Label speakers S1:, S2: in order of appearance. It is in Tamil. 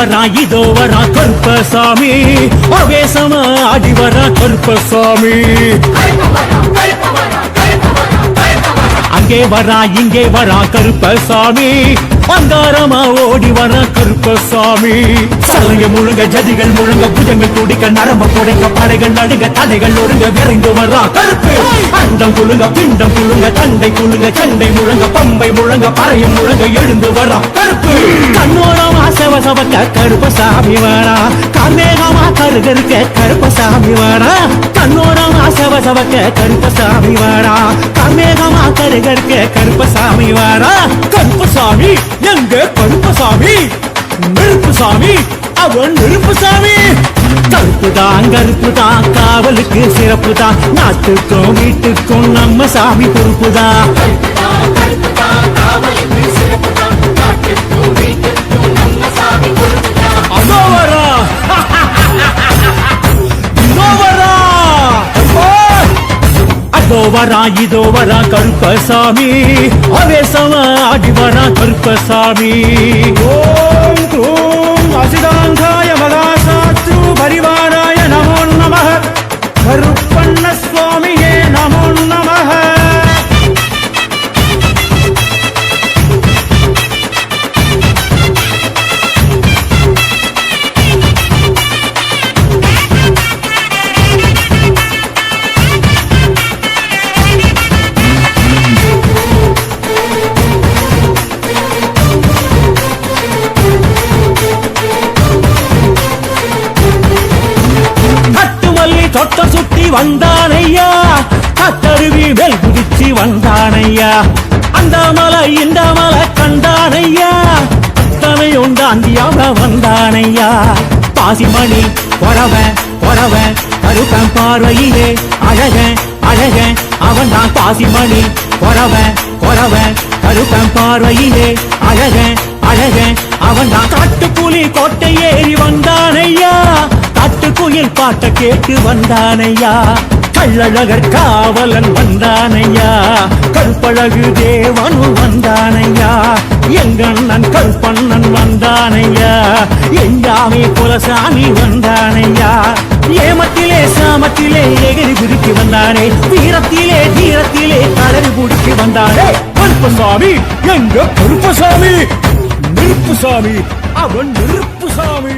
S1: வரா இதோ வரா கருப்பசாமி. அவேசமா ஆடி வரா கருப்பசாமி. அங்கே வரா இங்கே வரா கருப்பசாமி. அங்காரமா ஓடி வர கருப்பசாமி. சலங்க முழுங்க ஜதிகள் முழுங்க புஜங்கள் துடிக்க நரம்ப துடைக்க படைகள் நடுங்க தலைகள் ஒழுங்க விரைந்து வரா கருப்பு. அண்டம் குழுங்க பிண்டம் குழுங்க தண்டை குழுங்க சண்டை முழங்க பம்பை முழங்க பறையும் முழங்க எழுந்து வரா கருப்பு. கண்ணோரா கண்ணோரமா செவசவக்க கருப்பசாமி வேணா கண்ணேகமா கருகருக்க கருப்பசாமி வேணா கண்ணோரமா செவசவக்க கருப்பசாமி வேணா கண்ணேகமா கருகருக்க கருப்பசாமி வரா கருப்பசாமி எங்க கருப்பசாமி நெருப்புசாமி அவன் நெருப்புசாமி கருப்பு தான் காவலுக்கு சிறப்பு தான் நாட்டுக்கும் வீட்டுக்கும் நம்ம சாமி பொறுப்பு தான் வரா இதோ வரா கருப்பசாமி. அவேசமா ஆடி வரா கருப்பசாமி. ஓ கட்டுமல்லி தொட்ட சுத்தி வந்தானையா? கத்தருவி மேல் குதிச்சு வந்தானையா? அந்த மலை இந்த மலை கண்டானையா? தனை உண்டாந்தியாக வந்தானையா? பாசிமணி பொறவ பொறவ கருப்பன் பார்வையிலே அழக அழக அவன் தான் பாசிமணி பொறவ பொறவ கருப்பன் பார்வையிலே அழக அழக அவன் தான் காட்டுப்புலி கோட்டை ஏறி வந்தானையா? பாட்ட கேட்டு வந்தானையா? கள்ளழகர் காவலன் வந்தானையா? கற்பழகு தேவனு வந்தானையா? எங்கண்ணன் கற்பண்ணன் வந்தானையா? எங்காமி புலசாமி வந்தானையா? ஏமத்திலே சாமத்திலே எகிரி குதிக்கு வந்தானே? வீரத்திலே தீரத்திலே தளறி குடிக்கு வந்தானே? கருப்பசாமி எங்க கருப்பசாமி? நெருப்பு சாமி அவன் நெருப்பு சாமி